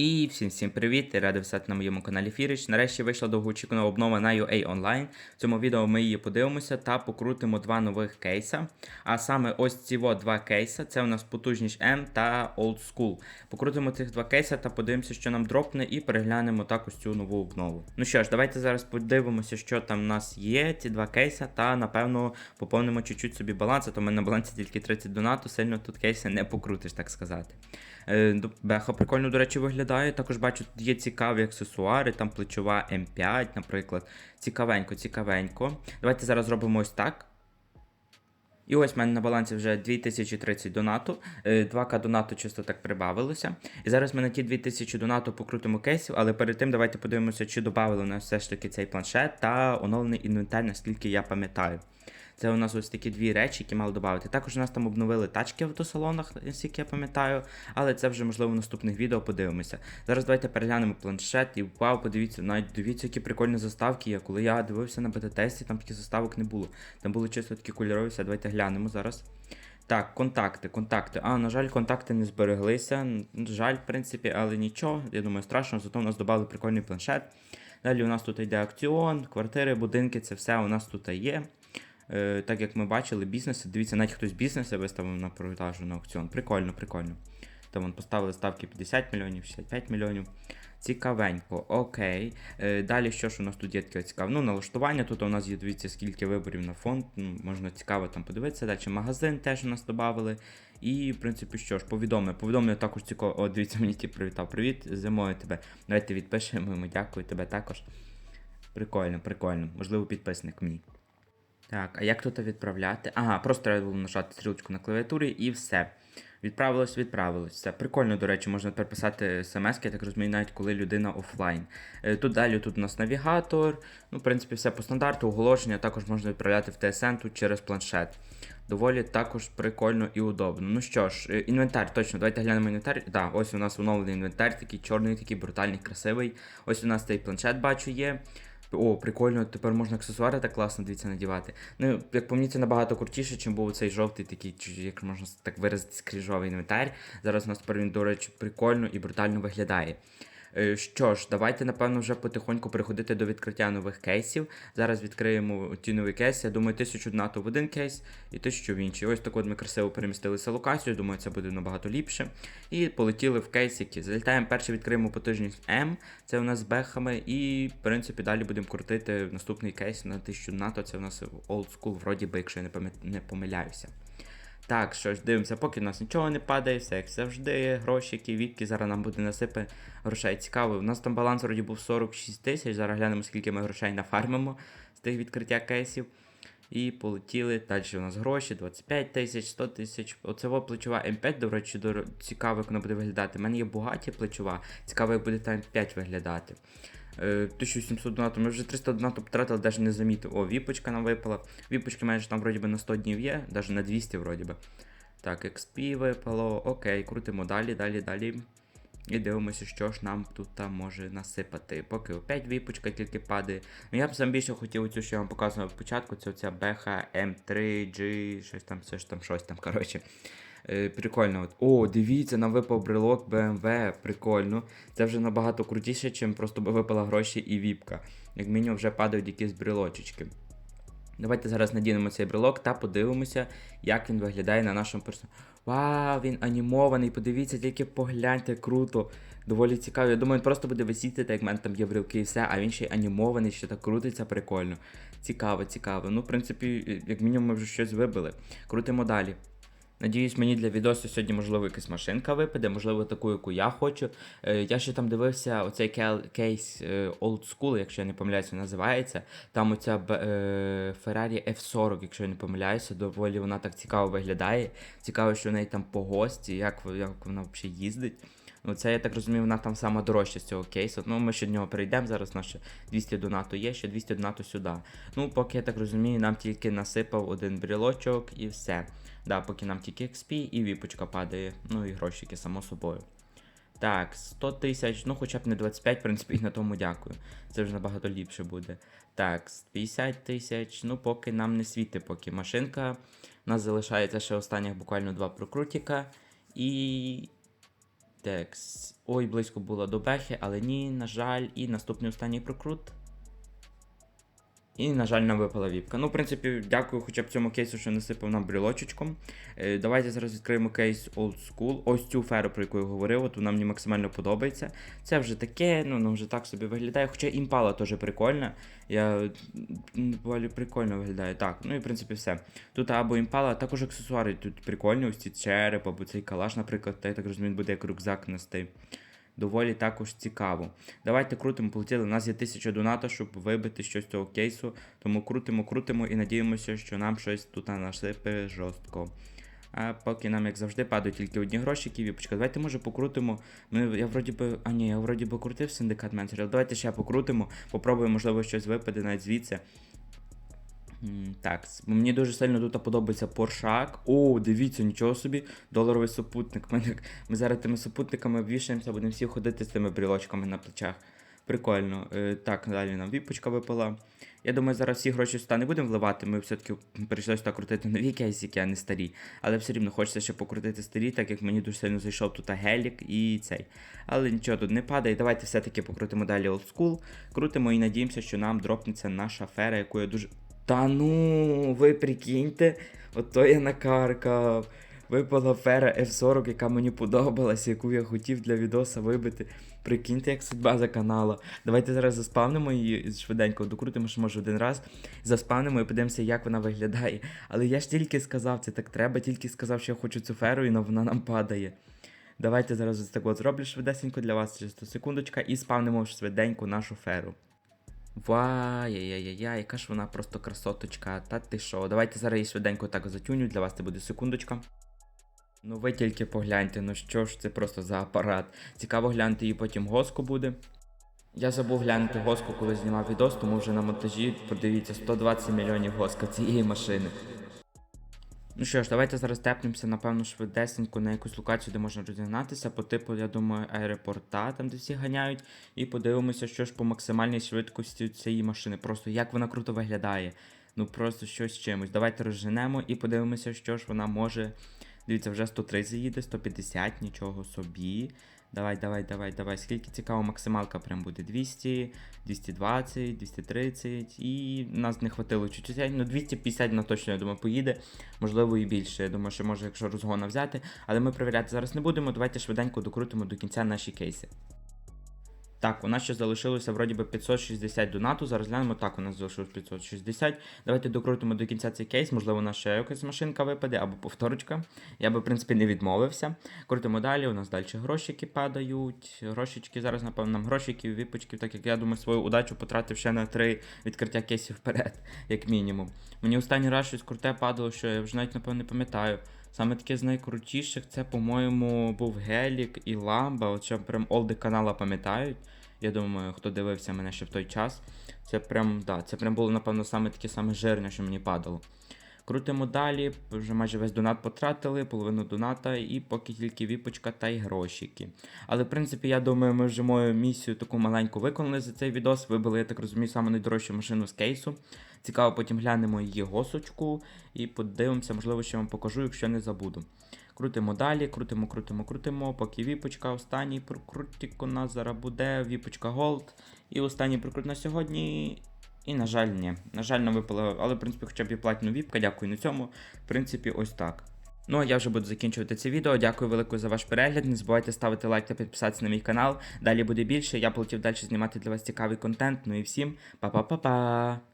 І всім всім привіт! Радий висати на моєму каналі Фірич. Нарешті вийшла довгоочікувана обнова на UA Online. В цьому відео ми її подивимося та покрутимо два нових кейса. А саме ось ці два кейса. Це у нас потужність M та Old School. Покрутимо цих два кейса та подивимося, що нам дропне, і переглянемо також цю нову обнову. Ну що ж, давайте зараз подивимося, що там в нас є, ці два кейса, та напевно поповнимо чуть-чуть собі баланс, а то мене на балансі тільки 30 донату, сильно тут кейси не покрутиш, так сказати. Е, Беха прикольно, до речі, виглядає. Також бачу, тут є цікаві аксесуари, там плечова М5, наприклад. Цікавенько, цікавенько. Давайте зараз зробимо ось так. І ось в мене на балансі вже 2030 донату. Е, 2К донату чисто так прибавилося. І зараз ми на ті 2000 донату покрутимо кейсів, але перед тим давайте подивимося, чи додали нас все ж таки цей планшет та оновлений інвентар, наскільки я пам'ятаю. Це у нас ось такі дві речі, які мали додати. Також у нас там обновили тачки в автосалонах, наскільки я пам'ятаю, але це вже можливо в наступних відео подивимося. Зараз давайте переглянемо планшет і вау, подивіться, навіть дивіться, які прикольні заставки є. Коли я дивився на бета-тесті, там таких заставок не було. Там були чисто такі кольорові, все, давайте глянемо зараз. Так, контакти, контакти. А, на жаль, контакти не збереглися. Жаль, в принципі, але нічого. Я думаю, страшно, зато у нас додали прикольний планшет. Далі у нас тут йде акціон, квартири, будинки, це все у нас тут є. Е, так як ми бачили, бізнеси, дивіться, навіть хтось бізнеси виставив на продажу на аукціон. Прикольно, прикольно. Там вон поставили ставки 50 мільйонів, 65 мільйонів. Цікавенько, окей. Е, далі що ж у нас тут є таке цікаве? Ну, налаштування. Тут у нас є, дивіться, скільки виборів на фонд. Ну, можна цікаво там подивитися. Далі магазин теж у нас додали. І, в принципі, що ж, повідомлення. Повідомлення також цікаво. О, дивіться, мені ті привітав. Привіт, зимою тебе. Давайте відпишемо. Дякую тебе також. Прикольно, прикольно. Можливо, підписник мій. Так, а як тут відправляти? Ага, просто треба було нажати стрілочку на клавіатурі і все. Відправилось, відправилось. Все. Прикольно, до речі, можна тепер писати смс, я так розумію, навіть коли людина офлайн. Е, Тут далі тут у нас навігатор. Ну, в принципі, все по стандарту, оголошення також можна відправляти в ТСН тут через планшет. Доволі також прикольно і удобно. Ну що ж, е, інвентар, точно, давайте глянемо інвентар. Так, ось у нас оновлений інвентар, такий чорний, такий брутальний, красивий. Ось у нас цей планшет бачу є. О, прикольно, тепер можна аксесуари так класно дивіться надівати. Ну, як по мені, це набагато крутіше, чим був цей жовтий, такий, як можна так виразити, кріжовий інвентар. Зараз у нас тепер він, до речі, прикольно і брутально виглядає. Е, Що ж, давайте, напевно, вже потихоньку переходити до відкриття нових кейсів. Зараз відкриємо ті нові кейси. Я думаю, тисячу донату в один кейс і тисячу в інший. Ось так от ми красиво перемістилися локацію. Думаю, це буде набагато ліпше. І полетіли в кейсики. Залітаємо перше, відкриємо потужність М. Це у нас з бехами. І, в принципі, далі будемо крутити наступний кейс на 1000 НАТО. Це у нас School, вроді би, якщо я не помиляюся. Так, що ж, дивимося, поки в нас нічого не падає, все як завжди, грошики, віпки, зараз нам буде насипе грошей. Цікаво. У нас там баланс вроді був 46 тисяч. Зараз глянемо, скільки ми грошей нафармимо з тих відкриття кейсів. І полетіли. Далі у нас гроші, 25 тисяч, 100 тисяч. Оце плечова М5, до речі, цікаво, як вона буде виглядати. У мене є багаті плечова, цікаво, як буде та М5 виглядати. Е, 1700 донатів, ми вже 300 донатів потратили, навіть не замітив. О, віпочка нам випала. Віпочки майже там вроді би на 100 днів є, навіть на 200 вроді би. Так, XP випало, окей, крутимо далі, далі, далі. І дивимося, що ж нам тут там може насипати. Поки опять віпочка тільки падає. Ну я б сам більше хотів цю, що я вам показував спочатку, це оця BH M3G, щось там, все ж там, щось там, коротше. Е, прикольно. От. О, дивіться, нам випав брелок BMW. Прикольно. Це вже набагато крутіше, чим просто би випала гроші і віпка. Як мінімум вже падають якісь брелочечки. Давайте зараз надінемо цей брелок та подивимося, як він виглядає на нашому персонажі. Вау, він анімований, подивіться, тільки погляньте, круто. Доволі цікаво. Я думаю, він просто буде висіти, так як в мене там є брелки і все, а він ще й анімований, що так крутиться, прикольно. Цікаво, цікаво. Ну, в принципі, як мінімум, ми вже щось вибили. Крутимо далі. Надіюсь, мені для відосу сьогодні, можливо, якась машинка випаде, можливо, таку, яку я хочу. Е, я ще там дивився оцей кейс е, Old School, якщо я не помиляюся, називається. Там оця е, Ferrari F40, якщо я не помиляюся, доволі вона так цікаво виглядає. Цікаво, що в неї там по гості, як, як вона взагалі їздить. Ну, це я так розумію, вона там сама дорожча з цього кейсу. Ну, ми ще до нього перейдемо. Зараз ще 200 донату є, ще 200 донату сюди. Ну, поки я так розумію, нам тільки насипав один брілочок і все. Да, поки нам тільки XP і віпочка падає. Ну і грошики, само собою. Так, 100 тисяч, ну хоча б не 25, в принципі, і на тому дякую. Це вже набагато ліпше буде. Так, 50 тисяч, ну поки нам не світить, поки машинка. У нас залишається ще останніх буквально два прокрутіка. І Текс. Ой, близько було до бехи, але ні, на жаль, і наступний останній прокрут. І, на жаль, нам випала віпка. Ну, в принципі, дякую хоча б цьому кейсу, що насипав нам брілочечком. Е, давайте зараз відкриємо кейс Old School. Ось цю феру, про яку я говорив, от вона мені максимально подобається. Це вже таке, ну, ну вже так собі виглядає. Хоча імпала теж прикольна. Я доволі прикольно виглядає. Так, ну і в принципі все. Тут або імпала, а також аксесуари тут прикольні, ось ці череп, або цей калаш, наприклад, я так розумію, буде як рюкзак нести. Доволі також цікаво. Давайте крутимо, полетіли. У нас є 1000 доната, щоб вибити щось з цього кейсу. Тому крутимо, крутимо і надіємося, що нам щось тут насипе жорстко. А поки нам, як завжди, падають тільки одні гроші, ківіпочка. Давайте може покрутимо. Ми, я вроді би. А ні, я вроді би крутив синдикат менеджер. Давайте ще покрутимо, попробуємо, можливо, щось випаде навіть звідси. Так, мені дуже сильно тут подобається поршак. О, дивіться, нічого собі, доларовий супутник. Ми, ми зараз тими супутниками вішаємося, будемо всі ходити з тими брілочками на плечах. Прикольно. Е, так, далі нам віпочка випала. Я думаю, зараз всі гроші сюди не будемо вливати. Ми все-таки прийшли сюди крутити нові кейсики, а не старі. Але все рівно хочеться ще покрутити старі, так як мені дуже сильно зайшов тут гелік і цей. Але нічого тут не падає. Давайте все-таки покрутимо далі School. Крутимо і надіємося, що нам дропнеться наша фера, яку я дуже. Та ну, ви прикиньте, ото я накаркав. Випала фера F40, яка мені подобалася, яку я хотів для відоса вибити. Прикиньте, як судьба за канала. Давайте зараз заспавнимо її швиденько, докрутимо, що може один раз. Заспавнимо і подивимося, як вона виглядає. Але я ж тільки сказав, це так треба, тільки сказав, що я хочу цю феру, і вона нам падає. Давайте зараз так от зроблю швидесенько для вас, чисто секундочка, і спавнимо швиденько нашу феру. Вай-яй-яй-яй, яка ж вона просто красоточка. Та ти що? Давайте зараз її швиденько так затюню, для вас це буде секундочка. Ну ви тільки погляньте, ну що ж це просто за апарат. Цікаво глянути її потім госку буде. Я забув глянути госку, коли знімав відос, тому вже на монтажі подивіться 120 мільйонів госка цієї машини. Ну що ж, давайте зараз тепнемося, напевно, швидесенько на якусь локацію, де можна розігнатися, по типу, я думаю, аеропорта, там де всі ганяють, і подивимося, що ж по максимальній швидкості цієї машини. Просто як вона круто виглядає. Ну просто щось чимось. Давайте розженемо і подивимося, що ж вона може. Дивіться, вже 130 їде, 150, нічого собі. Давай, давай, давай, давай. Скільки цікаво, максималка прям буде 200, 220, 230. І нас не хватило чуть-чуть. Ну 250 на точно, я думаю, поїде. Можливо, і більше. Я думаю, що може, якщо розгона взяти. Але ми перевіряти зараз не будемо. Давайте швиденько докрутимо до кінця наші кейси. Так, у нас ще залишилося вроді би 560 донату. Зараз глянемо. Так, у нас залишилось 560. Давайте докрутимо до кінця цей кейс. Можливо, у нас ще якась машинка випаде або повторочка. Я би, в принципі, не відмовився. Крутимо далі. У нас далі грошики падають. Грошечки зараз, напевно, нам грошиків, віпочків, так як я думаю, свою удачу потратив ще на три відкриття кейсів вперед, як мінімум. Мені останній раз щось круте падало, що я вже навіть напевно не пам'ятаю. Саме таке з найкрутіших це, по-моєму, був Гелік і Ламба. Що прям олди канала пам'ятають. Я думаю, хто дивився мене ще в той час. Це прям, да, це прям було, напевно, саме таке саме жирне, що мені падало. Крутимо далі, вже майже весь донат потратили, половину доната, і поки тільки віпочка та й грошики. Але, в принципі, я думаю, ми вже мою місію таку маленьку виконали за цей відос. Вибили, я так розумію, саме найдорожчу машину з кейсу. Цікаво, потім глянемо її госочку і подивимося, можливо, ще вам покажу, якщо не забуду. Крутимо далі, крутимо, крутимо, крутимо, поки віпочка, останній прокрутик у нас зараз буде, віпочка Голд. І останній прокрут на сьогодні. І, на жаль, ні. На жаль, не випало, але, в принципі, хоча б і платну віпка, дякую на цьому. В принципі, ось так. Ну, а я вже буду закінчувати це відео. Дякую велико за ваш перегляд. Не забувайте ставити лайк та підписатися на мій канал. Далі буде більше. Я полетів далі знімати для вас цікавий контент. Ну і всім па-па-па-па!